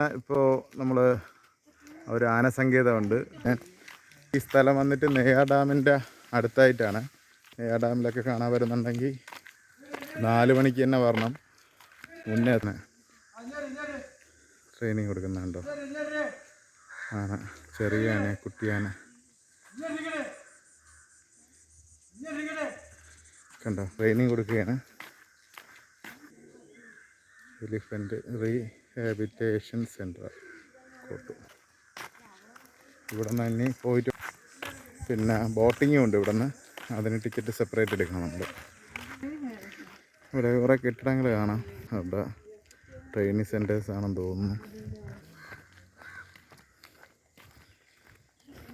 ഇപ്പോൾ നമ്മൾ ഒരു ആനസങ്കേതമുണ്ട്. ഈ സ്ഥലം വന്നിട്ട് നെയ്യാർ ഡാമിന്റെ അടുത്തായിട്ടാണ്. നെയ്യാർ ഡാമിലൊക്കെ കാണാൻ വരുന്നുണ്ടെങ്കിൽ നാല് മണിക്ക് തന്നെ വരണം. മുന്നേ തന്നെ ട്രെയിനിങ് കൊടുക്കുന്നുണ്ടോ? ആന ചെറിയ ആന കുട്ടിയാന കണ്ടോ? ട്രെയിനിങ് കൊടുക്കുകയാണ്. എലിഫന്റ് റീഹാബിറ്റേഷൻ സെന്റർ കോട്ടു ഇവിടെ നിന്ന് ഇനി പോയിട്ട് പിന്നെ ബോട്ടിങ്ങും ഉണ്ട് ഇവിടെ നിന്ന് അതിന് ടിക്കറ്റ് സെപ്പറേറ്റ് എടുക്കണം നമ്മൾ ഇവിടെ കുറേ കെട്ടിടങ്ങൾ കാണാം. അവിടെ ട്രെയിനിങ് സെന്റേഴ്സ് ആണെന്ന് തോന്നുന്നു.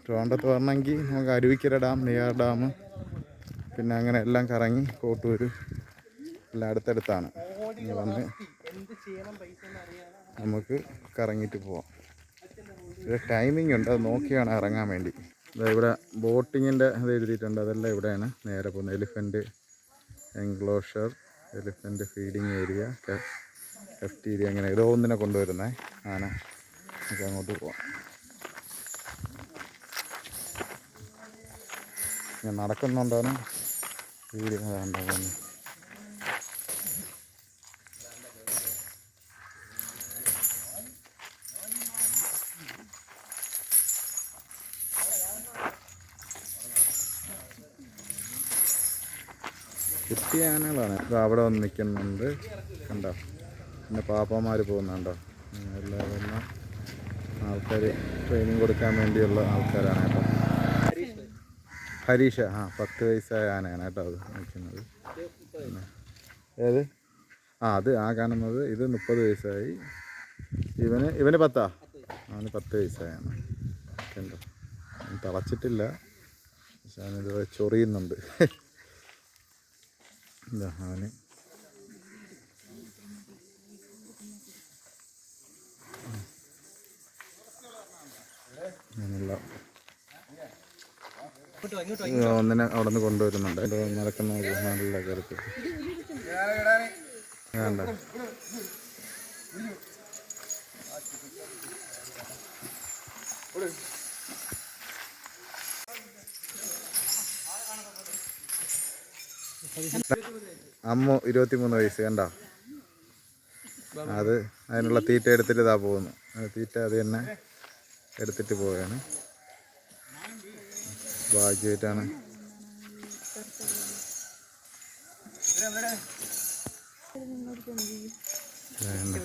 ട്രോണ്ടത്ത് വരണമെങ്കിൽ നമുക്ക് അരുവിക്കര ഡാം നെയ്യാർ ഡാം പിന്നെ അങ്ങനെ എല്ലാം കറങ്ങി കോട്ടൂർ എല്ലാം അടുത്തടുത്താണ്. വന്ന് നമുക്ക് കറങ്ങിയിട്ട് പോവാം. ഇവിടെ ടൈമിംഗ് ഉണ്ട് അത് നോക്കിയാണ് ഇറങ്ങാൻ വേണ്ടി. അതായത് ഇവിടെ ബോട്ടിങ്ങിന്റെ അത് എഴുതിയിട്ടുണ്ട് അതെല്ലാം ഇവിടെയാണ്. നേരെ പോകുന്നത് elephant enclosure elephant feeding area cafeteria അങ്ങനെ ഏതോ ഒന്നിനെ കൊണ്ടുവരുന്നേ. ആന നമുക്ക് അങ്ങോട്ട് പോവാം. ഞാൻ നടക്കുന്നുണ്ടാണ് വീഡിയോ ഉണ്ടാകുന്നു കുട്ടി ആനകളാണ് ഇത് അവിടെ വന്ന് നിൽക്കുന്നുണ്ട്. കണ്ടോ? പിന്നെ പാപ്പന്മാർ പോകുന്നുണ്ടോ? എല്ലാവരും ആൾക്കാർ ട്രെയിനിങ് കൊടുക്കാൻ വേണ്ടിയുള്ള ആൾക്കാരാണ് കേട്ടോ. ഹരീഷ ആ പത്ത് വയസ്സായ ആനയാണ് കേട്ടോ അത് നിൽക്കുന്നത്. ഏത്? ആ അത് ആ കാണുന്നത് ഇത് മുപ്പത് വയസ്സായി. ഇവന് ഇവന് പത്താ? അവന് പത്ത് വയസ്സായാണ്. കണ്ടോ? തളച്ചിട്ടില്ല. പക്ഷെ അവനിത് ചൊറിയുന്നുണ്ട്. ഇത് ഒന്നിനെ അവിടെ നിന്ന് കൊണ്ടുവരുന്നുണ്ട് നടക്കുന്ന നല്ല കയറി വേണ്ട. അമ്മു ഇരുപത്തിമൂന്ന് വയസ്സ് കണ്ടോ? അത് അതിനുള്ള തീറ്റ എടുത്തിട്ട് ഇതാ പോകുന്നു. തീറ്റ അത് തന്നെ എടുത്തിട്ട് പോവുകയാണ്. ഭാഗ്യമായിട്ടാണ്. വേണ്ട